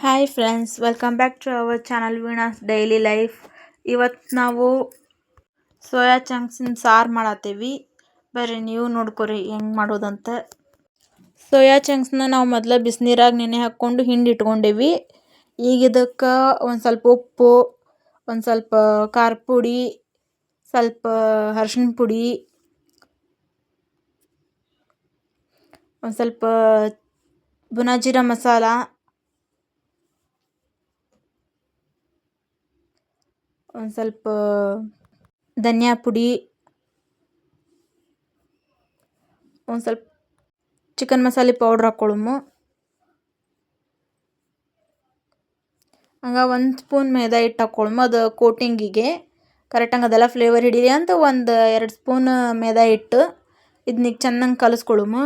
Hi friends welcome back to our channel Veena's daily life ಇವತ್ತು ನಾವು soya ಚಂಕ್ಸಿನ ಸಾರು ಮಾಡತ್ತೀವಿ ಬರ್ರಿ ನೀವು ನೋಡ್ಕೊರಿ ಹೆಂಗೆ ಮಾಡೋದಂತ. ಸೋಯಾ ಚಂಕ್ಸ್ನ ನಾವು ಮೊದಲ ಬಿಸಿನೀರಾಗ ನೆನೆ ಹಾಕ್ಕೊಂಡು ಹಿಂಡಿ ಇಟ್ಕೊಂಡೀವಿ. ಈಗ ಇದಕ್ಕೆ ಒಂದು ಸ್ವಲ್ಪ ಉಪ್ಪು, ಒಂದು ಸ್ವಲ್ಪ ಖಾರ ಪುಡಿ, ಸ್ವಲ್ಪ ಅರ್ಶಿಣ ಪುಡಿ, ಒಂದು ಸ್ವಲ್ಪ ಬುನಾಜೀರ ಮಸಾಲ ಒಂದು ಸ್ವಲ್ಪ ಧನಿಯಾ ಪುಡಿ, ಒಂದು ಸ್ವಲ್ಪ ಚಿಕನ್ ಮಸಾಲೆ ಪೌಡ್ರ್ ಹಾಕ್ಕೊಳ್ಳುಮು ಹಂಗೆ ಒಂದು ಸ್ಪೂನ್ ಮೈದಾ ಹಿಟ್ಟು ಹಾಕ್ಕೊಳ್ಳುಮು ಅದು ಕೋಟಿಂಗಿಗೆ. ಕರೆಕ್ಟಾಗಿ ಅದೆಲ್ಲ ಫ್ಲೇವರ್ ಹಿಡೀಲಿ ಅಂತ ಒಂದು ಎರಡು ಸ್ಪೂನ್ ಮೈದಾ ಹಿಟ್ಟು. ಇದನ್ನ ಚೆನ್ನಾಗಿ ಕಲಿಸ್ಕೊಳ್ಳುಮು.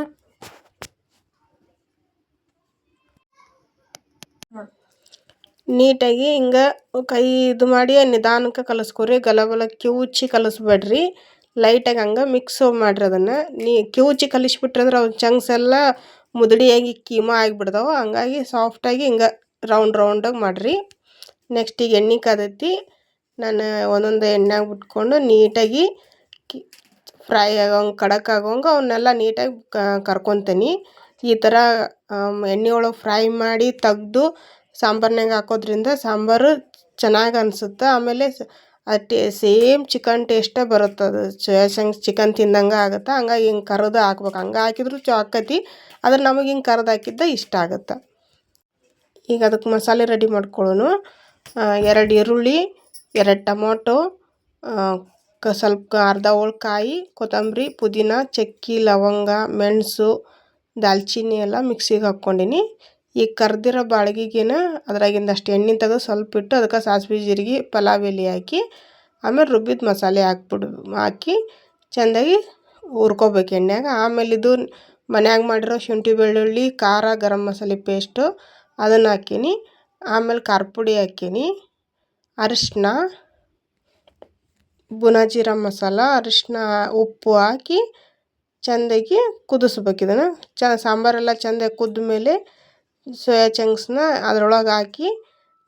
ನೀಟಾಗಿ ಹಿಂಗೆ ಕೈ ಇದು ಮಾಡಿ ನಿಧಾನಕ್ಕೆ ಕಲಸ್ಕೊರಿ, ಗಲಗಲ ಕಿವುಚಿ ಕಲಿಸ್ಬೇಡ್ರಿ. ಲೈಟಾಗಿ ಹಂಗೆ ಮಿಕ್ಸ್ ಮಾಡಿರಿ ಅದನ್ನು. ನೀ ಕಿವುಚಿ ಕಲಿಸ್ಬಿಟ್ರೆ ಅಂದ್ರೆ ಅವು ಚಂಗ್ಸ್ ಎಲ್ಲ ಮುದುಡಿಯಾಗಿ ಕೀಮ ಆಗಿಬಿಡ್ತಾವೆ. ಹಂಗಾಗಿ ಸಾಫ್ಟಾಗಿ ಹಿಂಗೆ ರೌಂಡ್ ರೌಂಡಾಗಿ ಮಾಡಿರಿ. ನೆಕ್ಸ್ಟ್ ಈಗ ಎಣ್ಣೆ ಕಾದೈತಿ. ನಾನು ಒಂದೊಂದು ಎಣ್ಣೆಗೆ ಬಿಟ್ಕೊಂಡು ನೀಟಾಗಿ ಕಿ ಫ್ರೈ ಆಗೋಂಗೆ, ಕಡಕ್ ಆಗೋಂಗೆ ಅವನ್ನೆಲ್ಲ ನೀಟಾಗಿ ಕರ್ಕೊತೀನಿ. ಈ ಥರ ಎಣ್ಣೆ ಒಳಗೆ ಫ್ರೈ ಮಾಡಿ ತೆಗ್ದು ಸಾಂಬಾರ್ನಾಗ ಹಾಕೋದ್ರಿಂದ ಸಾಂಬಾರು ಚೆನ್ನಾಗಿ ಅನ್ಸುತ್ತೆ. ಆಮೇಲೆ ಟೇ, ಸೇಮ್ ಚಿಕನ್ ಟೇಸ್ಟೇ ಬರುತ್ತೆ ಅದು. ಸೋಯಾ ಚಿಕನ್ ತಿಂದಂಗೆ ಆಗುತ್ತೆ. ಹಂಗಾಗಿ ಹಿಂಗೆ ಕರೆದು ಹಾಕ್ಬೇಕು. ಹಂಗೆ ಹಾಕಿದ್ರು ಚೊ ಆಕತಿ ಆದ್ರೆ ನಮಗೆ ಹಿಂಗೆ ಕರ್ದು ಹಾಕಿದ್ದ ಇಷ್ಟ ಆಗುತ್ತೆ. ಈಗ ಅದಕ್ಕೆ ಮಸಾಲೆ ರೆಡಿ ಮಾಡ್ಕೊಳ್ಳೋನು. ಎರಡು ಈರುಳ್ಳಿ, ಎರಡು ಟೊಮೊಟೊ ಕ, ಸ್ವಲ್ಪ ಅರ್ಧ ಹೋಳ್ಕಾಯಿ, ಕೊತ್ತಂಬರಿ, ಪುದೀನ, ಚಕ್ಕಿ, ಲವಂಗ, ಮೆಣಸು, ದಾಲ್ಚಿನ್ನಿ ಎಲ್ಲ ಮಿಕ್ಸಿಗೆ ಹಾಕ್ಕೊಂಡೀನಿ. ಈ ಕರ್ದಿರೋ ಬಾಳ್ಗಿಗೆನ ಅದ್ರಾಗಿಂದಷ್ಟು ಎಣ್ಣೆ ತೆಗೆದು ಸ್ವಲ್ಪ ಇಟ್ಟು ಅದಕ್ಕೆ ಸಾಸಿವೆ, ಜೀರಿಗೆ, ಪಲಾವ್ ಎಲೆ ಹಾಕಿ, ಆಮೇಲೆ ರುಬ್ಬಿದ ಮಸಾಲೆ ಹಾಕ್ಬಿಡು, ಹಾಕಿ ಚೆಂದಾಗಿ ಹುರ್ಕೋಬೇಕು ಎಣ್ಣೆಗೆ ಆಮೇಲೆ ಇದು ಮನ್ಯಾಗ ಮಾಡಿರೋ ಶುಂಠಿ, ಬೆಳ್ಳುಳ್ಳಿ, ಖಾರ, ಗರಂ ಮಸಾಲೆ ಪೇಸ್ಟು ಅದನ್ನು ಹಾಕೀನಿ. ಆಮೇಲೆ ಖಾರ ಪುಡಿ ಹಾಕೀನಿ. ಅರಿಶಿನ ಬುನಾಜೀರ ಮಸಾಲ ಅರಿಶಿನ ಉಪ್ಪು ಹಾಕಿ ಚೆಂದಾಗಿ ಕುದಿಸ್ಬೇಕು ಇದನ್ನು. ಚ ಸಾಂಬಾರೆಲ್ಲ ಚೆಂದಾಗಿ ಕುದ್ದ ಮೇಲೆ ಸೋಯಾ ಚಂಕ್ಸ್ನ ಅದ್ರೊಳಗೆ ಹಾಕಿ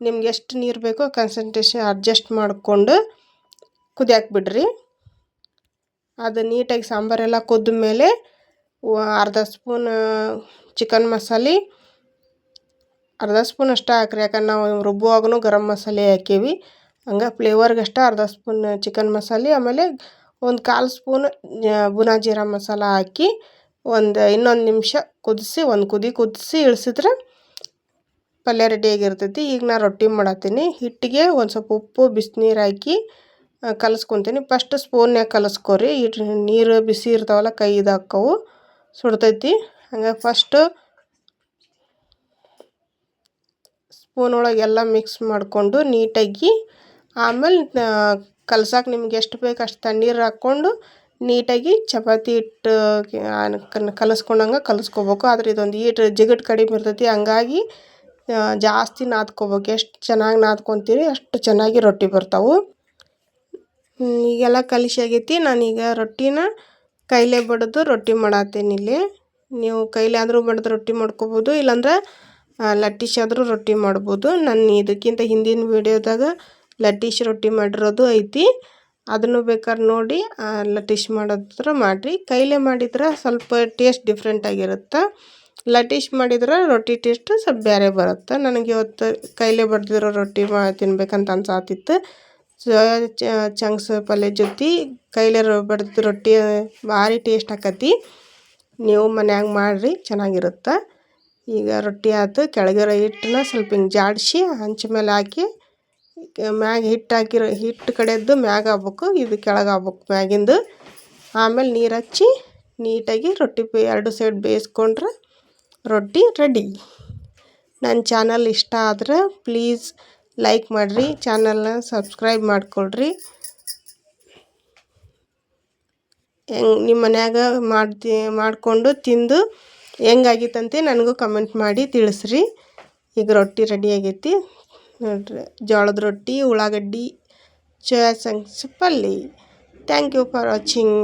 ನಿಮ್ಗೆ ಎಷ್ಟು ನೀರು ಬೇಕೋ ಕನ್ಸಂಟ್ರೇಷನ್ ಅಡ್ಜಸ್ಟ್ ಮಾಡಿಕೊಂಡು ಕುದಿಯಾಕೆ ಬಿಡ್ರಿ. ಅದು ನೀಟಾಗಿ ಸಾಂಬಾರೆಲ್ಲ ಕುದ್ದ ಮೇಲೆ ಅರ್ಧ ಸ್ಪೂನ್ ಚಿಕನ್ ಮಸಾಲೆ, ಅರ್ಧ ಸ್ಪೂನ್ ಅಷ್ಟೇ ಹಾಕ್ರಿ. ಯಾಕಂದ್ರೆ ನಾವು ರುಬ್ಬುವಾಗೂ ಗರಂ ಮಸಾಲೆ ಹಾಕೀವಿ. ಹಂಗೆ ಫ್ಲೇವರ್ಗಷ್ಟೇ ಅರ್ಧ ಸ್ಪೂನ್ ಚಿಕನ್ ಮಸಾಲೆ, ಆಮೇಲೆ ಒಂದು ಕಾಲು ಸ್ಪೂನ್ ಬುನಾ ಜೀರಾ ಮಸಾಲ ಹಾಕಿ ಒಂದು ಇನ್ನೊಂದು ನಿಮಿಷ ಕುದಿಸಿ, ಒಂದು ಕುದಿ ಕುದಿಸಿ ಇಳಿಸಿದ್ರೆ ಪಲ್ಯ ರೆಡಿಯಾಗಿರ್ತೈತಿ ಈಗ ನಾ ರೊಟ್ಟಿ ಮಾಡತ್ತೀನಿ. ಹಿಟ್ಟಿಗೆ ಒಂದು ಸ್ವಲ್ಪ ಉಪ್ಪು, ಬಿಸಿನೀರು ಹಾಕಿ ಕಲಸ್ಕೊತೀನಿ. ಫಸ್ಟ್ ಸ್ಪೂನ್ಯಾಗ ಕಲಸ್ಕೊರಿ. ಇಟ್ಟು ನೀರು ಬಿಸಿ ಇರ್ತಾವಲ್ಲ, ಕೈ ಇದಾಕ್ಕವು ಸುಡ್ತೈತಿ. ಹಂಗಾಗಿ ಫಸ್ಟು ಸ್ಪೂನ್ ಒಳಗೆ ಎಲ್ಲ ಮಿಕ್ಸ್ ಮಾಡಿಕೊಂಡು ನೀಟಾಗಿ, ಆಮೇಲೆ ಕಲ್ಸಕ್ಕೆ ನಿಮ್ಗೆ ಎಷ್ಟು ಬೇಕು ಅಷ್ಟು ತಣ್ಣೀರು ಹಾಕ್ಕೊಂಡು ನೀಟಾಗಿ ಚಪಾತಿ ಹಿಟ್ಟು ಕಲಸ್ಕೊಂಡಂಗೆ ಕಲಸ್ಕೋಬೇಕು. ಆದ್ರೆ ಇದೊಂದು ಈಟು ಜಿಗಟ್ ಕಡಿಮೆ ಇರ್ತೈತಿ. ಹಂಗಾಗಿ ಜಾಸ್ತಿ ನಾದ್ಕೋಬೇಕು. ಎಷ್ಟು ಚೆನ್ನಾಗಿ ನಾದ್ಕೊತೀರಿ, ಅಷ್ಟು ಚೆನ್ನಾಗಿ ರೊಟ್ಟಿ ಬರ್ತಾವೆ. ಈಗೆಲ್ಲ ಕಲಿಸಿ ಆಗೈತಿ. ನಾನೀಗ ರೊಟ್ಟಿನ ಕೈಲೇ ಬಡಿದು ರೊಟ್ಟಿ ಮಾಡತ್ತೀನಿ ಇಲ್ಲಿ. ನೀವು ಕೈಲೇ ಆದರೂ ಬಡಿದು ರೊಟ್ಟಿ ಮಾಡ್ಕೋಬೋದು, ಇಲ್ಲಾಂದ್ರೆ ಲಟ್ಟಿಶ್ ಆದರೂ ರೊಟ್ಟಿ ಮಾಡ್ಬೋದು. ನಾನು ಇದಕ್ಕಿಂತ ಹಿಂದಿನ ವೀಡಿಯೋದಾಗ ಲಟ್ಟಿಶ್ ರೊಟ್ಟಿ ಮಾಡಿರೋದು ಐತಿ. ಅದನ್ನು ಬೇಕಾದ್ರೆ ನೋಡಿ ಲಟ್ಟಿಸಿ ಮಾಡೋದ್ರ ಮಾಡಿರಿ. ಕೈಲೇ ಮಾಡಿದ್ರೆ ಸ್ವಲ್ಪ ಟೇಸ್ಟ್ ಡಿಫ್ರೆಂಟ್ ಆಗಿರುತ್ತೆ. ಲಟ್ಟಿಸಿ ಮಾಡಿದ್ರೆ ರೊಟ್ಟಿ ಟೇಸ್ಟ್ ಸ್ವಲ್ಪ ಬೇರೆ ಬರುತ್ತೆ. ನನಗೆ ಇವತ್ತು ಕೈಲೇ ಬಡ್ದಿರೋ ರೊಟ್ಟಿ ಮಾ, ತಿನ್ಬೇಕಂತ ಅನ್ಸಾತಿತ್ತು. ಸೋಯಾ ಚಂಕ್ಸ್ ಪಲ್ಯ ಜೊತೆ ಕೈಲೇ ಬಡ್ದು ರೊಟ್ಟಿ ಭಾರಿ ಟೇಸ್ಟ್ ಆಕತಿ. ನೀವು ಮನ್ಯಾಗ ಮಾಡಿರಿ, ಚೆನ್ನಾಗಿರುತ್ತೆ. ಈಗ ರೊಟ್ಟಿ ಆಯ್ತು ಕೆಳಗಿರೋ ಹಿಟ್ಟನ್ನ ಸ್ವಲ್ಪ ಹಿಂಗೆ ಜಾಡಿಸಿ ಹಂಚ ಮೇಲೆ ಹಾಕಿ ಮ್ಯಾಗ ಹಿಟ್ಟು ಹಾಕಿರೋ ಹಿಟ್ಟು ಕಡೆದ್ದು ಮ್ಯಾಗ ಆಗ್ಬೇಕು, ಇದು ಕೆಳಗೆ ಆಗ್ಬೇಕು ಮ್ಯಾಗಿಂದು. ಆಮೇಲೆ ನೀರು ಹಚ್ಚಿ ನೀಟಾಗಿ ರೊಟ್ಟಿ ಎರಡು ಸೈಡ್ ಬೇಯಿಸ್ಕೊಂಡ್ರೆ ರೊಟ್ಟಿ ರೆಡಿ. ನನ್ನ ಚಾನಲ್ ಇಷ್ಟ ಆದರೆ ಪ್ಲೀಸ್ ಲೈಕ್ ಮಾಡಿರಿ, ಚಾನಲ್ನ ಸಬ್ಸ್ಕ್ರೈಬ್ ಮಾಡಿಕೊಳ್ರಿ. ಹೆಂಗೆ ನಿಮ್ಮ ಮನ್ಯಾಗ ಮಾಡ್ತಿ, ಮಾಡಿಕೊಂಡು ತಿಂದು ಹೆಂಗಾಗಿತ್ತಂತೆ ನನಗೂ ಕಮೆಂಟ್ ಮಾಡಿ ತಿಳಿಸ್ರಿ. ಈಗ ರೊಟ್ಟಿ ರೆಡಿ ಆಗೈತಿ. ನೋಡ್ರಿ ಜೋಳದ ರೊಟ್ಟಿ ಉಳ್ಳಾಗಡ್ಡಿ ಸೋಯಾ ಚಂಕ್ಸ್ ಪಲ್ಯ ಥ್ಯಾಂಕ್ ಯು ಫಾರ್ ವಾಚಿಂಗ್